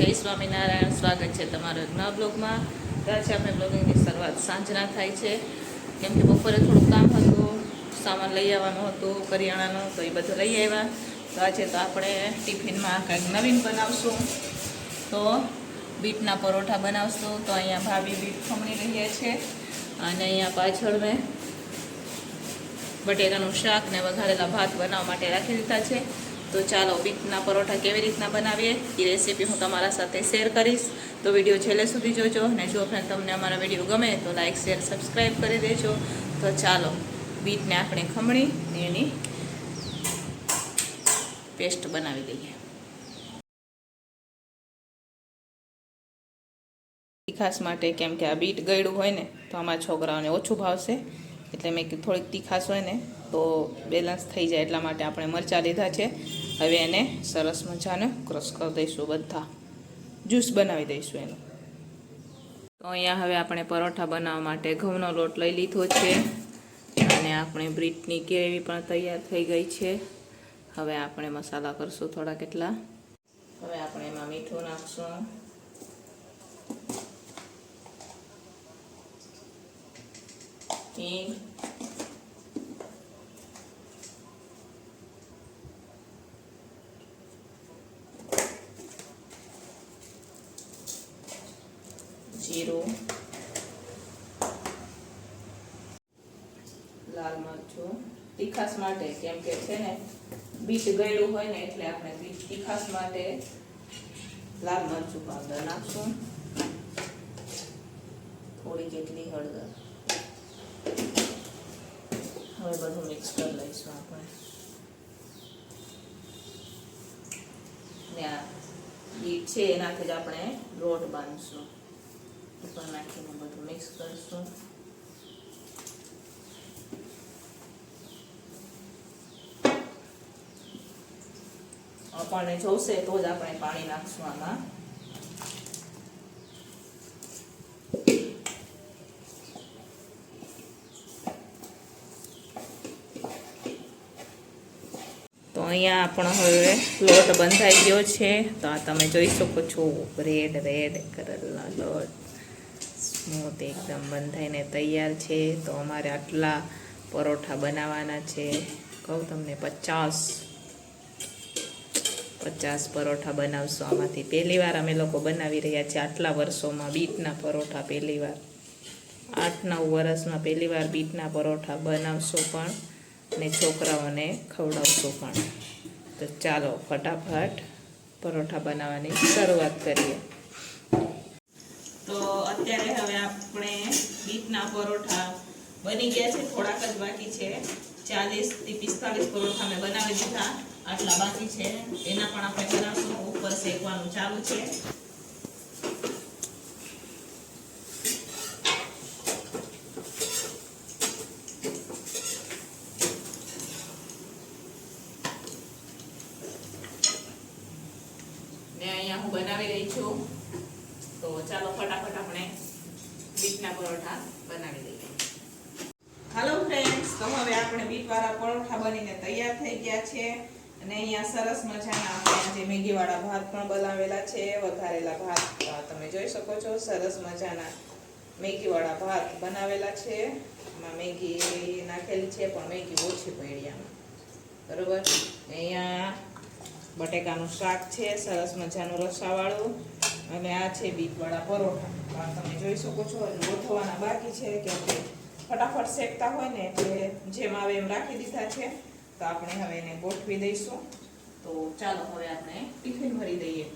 જય સ્વામિનારાયણ, સ્વાગત છે તમારો નવા બ્લોગમાં. આજે આપણે બ્લોગિંગની શરૂઆત સાંજના થાય છે. કેમ કે બપોરે થોડું કામ હતું, સામાન લઈ આવવાનું હતું, કરિયાણાનું, તો એ બધું લઈ આવ્યા. તો આજે તો આપણે ટિફિનમાં કંઈક નવીન બનાવશું. તો બીટના પરોઠા બનાવશું. તો અહીંયા ભાભી બીટ ખમણી રહ્યા છે. અને અહીંયા પાછળ મેં બટેકાનું શાક ને વઘારેલા ભાત બનાવવા માટે રાખી દીધા છે. તો ચાલો બીટના પરોઠા કેવી રીતના બનાવીએ, એ રેસીપી હું તમારા સાથે શેર કરીશ. તો વીડિયો છેલ્લે સુધી જોજો અને જો ફ્રેન્ડ તમને અમારા વીડિયો ગમે તો લાઇક શેર સબસ્ક્રાઈબ કરી દેજો. તો ચાલો બીટને આપણે ખમણી એની પેસ્ટ બનાવી દઈએ. તીખાસ માટે કેમ કે આ બીટ ગળ્યું હોય ને, તો આમાં છોકરાઓને ઓછું ભાવશે. એટલે મેં થોડીક તીખાશ હોય ને તો બેલેન્સ થઈ જાય એટલા માટે આપણે મરચાં લીધા છે. હવે એને સરસ મજાને ક્રશ કરી દઈશું બધા. જ્યુસ બનાવી દઈશું એનું. તો અહીંયા હવે આપણે પરોઠા બનાવવા માટે ઘઉંનો લોટ લઈ લીધો છે. અને આપણે બ્રીટની ગ્રેવી પણ તૈયાર થઈ ગઈ છે. હવે આપણે મસાલા કરશું થોડા કેટલા. હવે આપણે એમાં મીઠું નાખશું. હિંગ જીરું, લાલ મરચું તીખાસ માટે, કેમ કે છે ને, બીટ ગળ્યું હોય ને એટલે આપણે બીટ તીખાસ માટે લાલ મરચું પાવડર નાખશું. થોડી જેટલી હળદર. હવે બધું મિક્સ કરી લઈશું આપણે. ને આ બીટ છે, એનાથી જ આપણે લોટ બાંધશું. ઉપર નાખીને બધું મિક્સ કરીશું આપણને જોશે તો જ આપણે પાણી નાખશું આમાં અહીંયા આપણો હવે લોટ બંધાઈ ગયો છે. તો આ તમે જોઈ શકો છો રેડ રેડ કરેલા લોટ સ્મૂથ એકદમ બંધાઈને તૈયાર છે. તો અમારે આટલા પરોઠા બનાવવાના છે. કહું તમને પચાસ પચાસ પરોઠા બનાવશું આમાંથી. પહેલી વાર અમે લોકો બનાવી રહ્યા છીએ આટલા વર્ષોમાં બીટના પરોઠા પહેલી વાર આઠ નવ વર્ષમાં પહેલી વાર બીટના પરોઠા બનાવશું પણ ને છોકરાઓને ખવડાવશું પણ. તો ચાલો ફટાફટ પરોઠા બનાવવાની શરૂઆત કરીએ. તો અત્યારે હવે આપણે બીટના પરોઠા બની ગયા છે. થોડાક જ બાકી છે. ચાલીસથી પિસ્તાલીસ પરોઠા મેં બનાવી દીધા. આટલા બાકી છે. એના પણ આપણે બનાવશું ઉપર શેકવાનું ચાલુ છે. હું બનાવી રહી છું. તો ચાલો ફટાફટ આપણે બીટના પરોઠા બનાવી દઈએ હાલો ફ્રેન્ડ્સ તો હવે આપણે બીટવાળા પરોઠા બનીને તૈયાર થઈ ગયા છે. અને અહીંયા સરસ મજાના આજે મેગીવાળા ભાત પણ બનાવેલા છે. વઘારેલા ભાત તમે જોઈ શકો છો, સરસ મજાના મેગીવાળા ભાત બનાવેલા છે. એમાં મેગી નાખેલી છે, પણ મેગી ઓછી પડી બરોબર? અહીંયા બટેકાનું શાક છે, સરસ મજાનું રસાવાળું અને આ છે બીટવાળા પરોઠા. તમે જોઈ શકો છો ગોઠવવાના બાકી છે કે ફટાફટ શેકતા હોય ને એટલે જેમ આવે એમ રાખી દીધા છે. તો આપણે હવે એને ગોઠવી દઈશું. તો ચાલો હવે આપણે ટિફિન ભરી દઈએ.